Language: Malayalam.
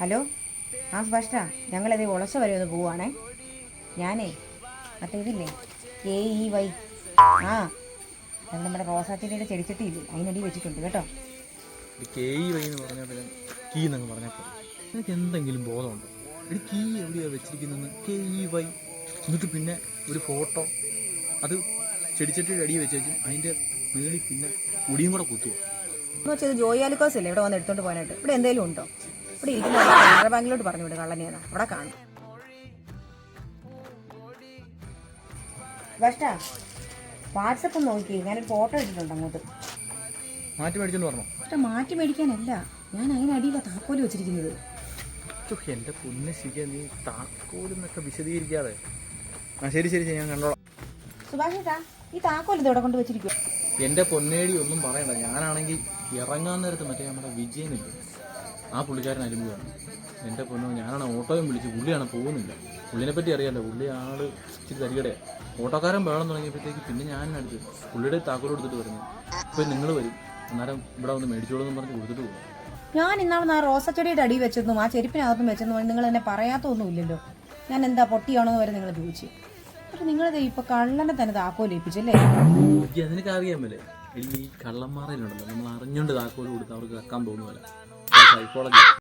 ഹലോ? ആ സ്പഷ്ട ഞങ്ങളത് ഒളച്ച വരെ ഒന്ന് പോവാണേ. ഞാനേ മറ്റേ ഇതില്ലേ? എ ഇ വൈ ആ ഞങ്ങൾ നമ്മുടെ റോസാച്ചെടിയുടെ ചെടിച്ചട്ടിയില്ലേ? അതിനടി വെച്ചിട്ടുണ്ട് കേട്ടോ. കെ ഇ വൈ എന്ന് പറഞ്ഞാൽ പിന്നെ കീ എന്നങ്ങ് പറഞ്ഞപ്പോൾ എനിക്ക് എന്തെങ്കിലും ബോധമുണ്ടോ? ഒരു കീ എവിടെയാണ് വെച്ചിരിക്കുന്നത് കെ ഇ വൈ എന്നിട്ട് പിന്നെ ഒരു ഫോട്ടോ. അത് ചെടിച്ചട്ടിയുടെ അടിയിൽ വെച്ചേക്കും. അതിന്റെ മേളിൽ പിന്നെ കുടിയും കൂടെ കുത്തുക എന്ന് വെച്ചാൽ ജോയി ആലുക്കോസ് അല്ലേ? ഇവിടെ വന്ന് എടുത്തോണ്ട് പോകാനായിട്ട്. ഇവിടെ എന്തെങ്കിലും ഉണ്ടോ? ഇവിടെ ഇരിക്കുന്ന കാനറ ബാങ്കിലോട്ട് പറഞ്ഞു വിട് കള്ളനെയാണ് അവിടെ കാണും. സ്പഷ്ട വാട്സപ്പ് നോക്കി ഞാനൊരു ഫോട്ടോ ഇട്ടിട്ടുണ്ട് അങ്ങോട്ട്. മാറ്റി മേടിച്ചോണ്ട് പറഞ്ഞോ പക്ഷെ മാറ്റി മേടിക്കാനല്ല ഞാൻ അതിന് അടിയിലെ താക്കോൽ വെച്ചിരിക്കുന്നത്. എന്റെ പൊന്നെ ശിഖ നീ താക്കോലെന്നൊക്കെ വിശദീകരിക്കാതെ. ആ ശരി ശരി ഞാൻ കണ്ടോളാം. സുഭാഷ് ചേട്ടാ ഈ താക്കോൽ ഇതോടെ കൊണ്ട് വെച്ചിരിക്കും എന്റെ പൊന്നേടി ഒന്നും പറയണ്ട ഞാനാണെങ്കിൽ ഇറങ്ങാൻ നേരത്ത് മറ്റേ നമ്മുടെ വിജയനില്ലേ? ആ പുള്ളിക്കാരൻ അരുമ്പുകയാണ് എന്റെ പൊന്നു ഞാനാണ് ഓട്ടോയും വിളിച്ച് പുള്ളിയാണ് പോകുന്നില്ല. പുള്ളിനെ പറ്റി അറിയാമല്ലോ പുള്ളി ആൾ ഇച്ചിരി തരികടയാണ് ഓട്ടോക്കാരൻ വേണം തുടങ്ങിയപ്പോഴത്തേക്ക് പിന്നെ ഞാൻ അടുത്ത് പുള്ളിയുടെ താക്കോൽ കൊടുത്തിട്ട് വരുന്നു ഇപ്പം നിങ്ങൾ വരും. അന്നേരം ഇവിടെ വന്ന് മേടിച്ചോളൂ എന്ന് പറഞ്ഞ് കൊടുത്തിട്ട് പോകും ഞാൻ ഇന്നാളെ ആ റോസച്ചെടിയുടെ അടി വെച്ചെന്നും ആ ചെരുപ്പിനകത്തും വെച്ചെന്നും നിങ്ങൾ എന്നെ പറയാത്തൊന്നുമില്ലല്ലോ ഞാൻ എന്താ പൊട്ടിയാണോ വരെ നിങ്ങൾ ചോദിച്ചു. പക്ഷെ നിങ്ങളിത് ഇപ്പൊ കള്ളനെ തന്നെ താക്കോൽ ഏൽപ്പിച്ചല്ലേ എനിക്ക് അതിനൊക്കെ അറിയാൻ പറ്റില്ല ഈ കള്ളന്മാരെ നമ്മൾ അറിഞ്ഞുകൊണ്ട് താക്കോൽ കൊടുത്ത് അവർക്ക് വെക്കാൻ തോന്നുമല്ലോ സൈക്കോളജി